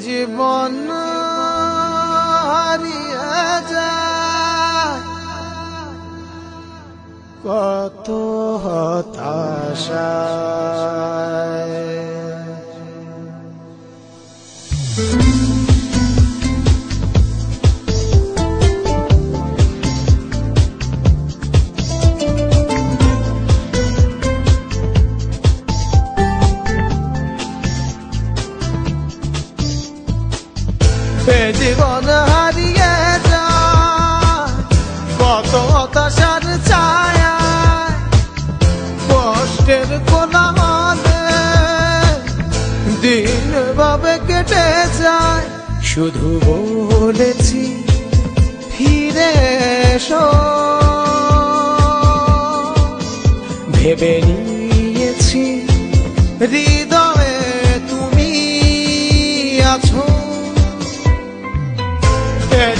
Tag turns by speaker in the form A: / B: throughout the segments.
A: জীবন হারিয়ে যায় কত হতাশায় এ জীবন হারিয়ে যায়। কত হতাশার ছায়া কষ্টের কোলাহলে দিন ভাবে কেটে যায়। শুধু বলেছি, ফিরে এসো। ভেবে নিয়েছি, হৃদয়ে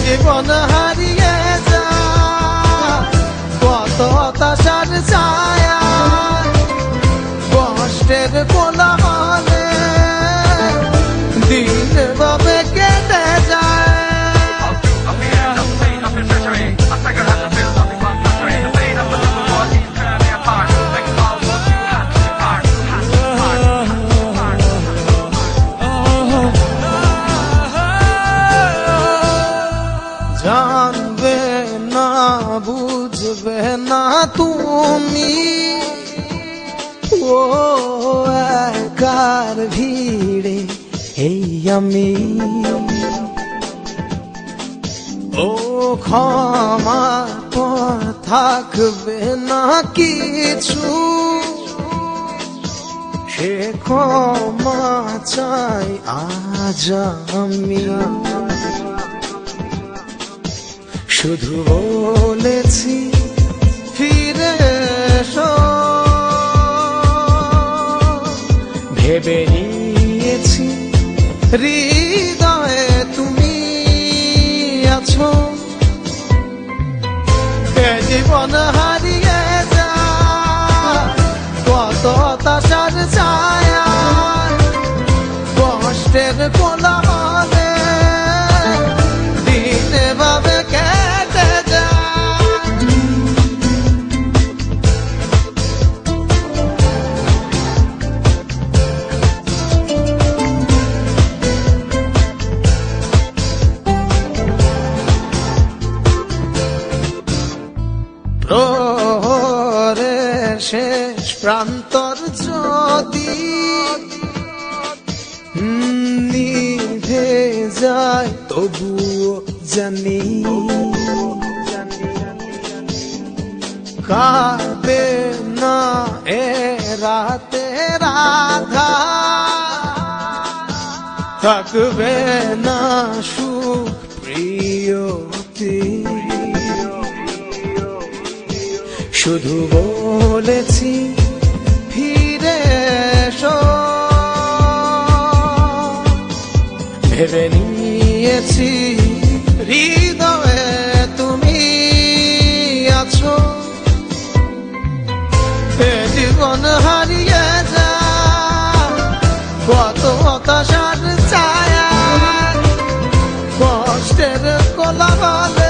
A: জীবন হারিয়ে যায় কত হতাশার ছায়া কষ্টের কোলাহলে বুঝবে না তুমি? ও একার ভিড়ে, এই আমি। ও ক্ষমা থাকবে না কিছু। সে ক্ষমা চাই আজ আমি। শুধু বলেছি, ফিরে ভেবে নিয়েছি, হৃদয়ে তুমি আছো। জীবন হারিয়ে যায় কত হতাশার ছায়া। কষ্টের কোলাহলে শেষ প্রান্তর যদি নিভে যায়, তবুও জানি, কাঁদবে না এ রাতে রাধা থাকবে না সুখ শুধু বলেছি, ফিরে ভেবে নিয়েছি, হৃদয়ে তুমি আছো। জীবন হারিয়ে যা, কত হতাশার ছায়া। কষ্টের কোলাবালে